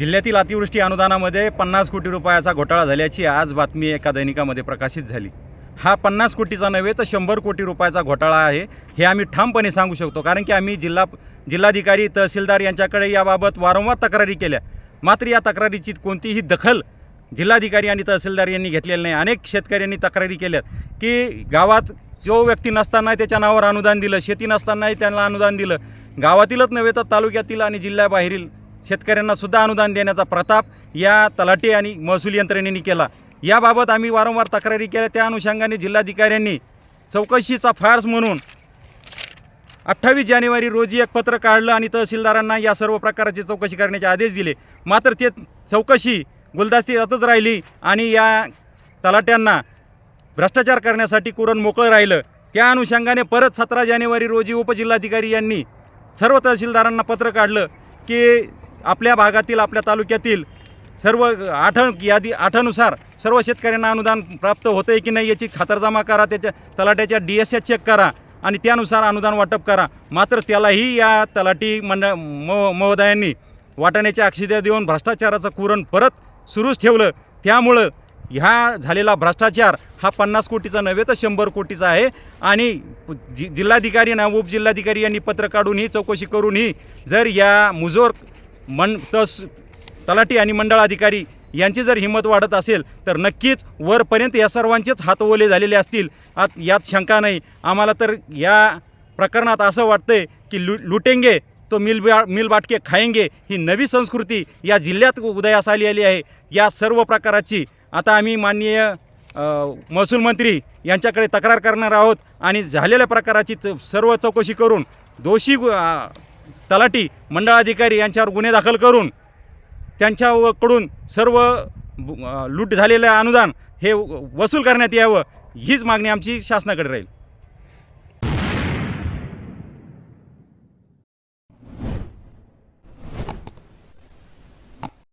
जिल्ह्यातील अतिवृष्टी अनुदानामध्ये पन्नास कोटी रुपयाचा घोटाळा झाल्याची आज बातमी एका दैनिकामध्ये प्रकाशित झाली. हा पन्नास कोटीचा नव्हे तर शंभर कोटी रुपयाचा घोटाळा आहे हे आम्ही ठामपणे सांगू शकतो. कारण की आम्ही जिल्हा जिल्हाधिकारी तहसीलदार यांच्याकडे याबाबत वारंवार तक्रारी केल्या. मात्र या तक्रारीची कोणतीही दखल जिल्हाधिकारी आणि तहसीलदार यांनी घेतलेली नाही. अनेक शेतकऱ्यांनी तक्रारी केल्यात की गावात जो व्यक्ती नसताना त्याच्या नावावर अनुदान दिलं शेती नसतानाही त्यांना अनुदान दिलं. गावातीलच नव्हे तर तालुक्यातील आणि जिल्ह्याबाहेरील शेतकऱ्यांना सुद्धा अनुदान देण्याचा प्रताप या तलाठी आणि महसूल यंत्रणेने केला. याबाबत आम्ही वारंवार तक्रारी केल्या. त्या अनुषंगाने जिल्हाधिकाऱ्यांनी चौकशीचा फार्स म्हणून अठ्ठावीस जानेवारी रोजी एक पत्र काढलं आणि तहसीलदारांना या सर्व प्रकाराची चौकशी करण्याचे आदेश दिले. मात्र ते चौकशी गुलदस्तीतच राहिली आणि या तलाट्यांना भ्रष्टाचार करण्यासाठी कुरण मोकळं राहिलं. त्या अनुषंगाने परत सतरा जानेवारी रोजी उपजिल्हाधिकारी यांनी सर्व तहसीलदारांना पत्र काढलं. की आपल्या भागातील आपल्या तालुक्यातील सर्व आठ यादी आठानुसार सर्व शेतकऱ्यांना अनुदान प्राप्त होतं आहे की नाही याची खातरजमा करा त्याच्या तलाट्याच्या डी एस एस चेक करा आणि त्यानुसार अनुदान वाटप करा. मात्र त्यालाही या तलाठी मंडळ मो महोदयांनी वाटाण्याच्या अक्षिद्या देऊन भ्रष्टाचाराचं कुरण परत सुरूच ठेवलं. त्यामुळं ह्या झालेला भ्रष्टाचार हा पन्नास कोटीचा नव्हे तर शंभर कोटीचा आहे. आणि जि जिल्हाधिकारी ना उपजिल्हाधिकारी यांनी पत्र काढूनही चौकशी करूनही जर या मुजोर मन तस तलाठी आणि मंडळ अधिकारी यांची जर हिंमत वाढत असेल तर नक्कीच वरपर्यंत या सर्वांचेच हात ओले झालेले असतील. आत यात शंका नाही. आम्हाला तर या प्रकरणात असं वाटतंय की लु लुटेंगे तो मिल बा मिल बाटके खाएंगे ही नवी संस्कृती या जिल्ह्यात उदयास आली आली आहे. या सर्व प्रकाराची आता आम्ही माननीय महसूल मंत्री यांच्याकडे तक्रार करणार आहोत आणि झालेल्या प्रकाराची च- सर्व चौकशी करून दोषी गु- तलाठी मंडळाधिकारी यांच्यावर गुन्हे दाखल करून त्यांच्याकडून सर्व लूट झालेलं अनुदान हे वसूल करण्यात यावं हीच मागणी आमची शासनाकडे राहील.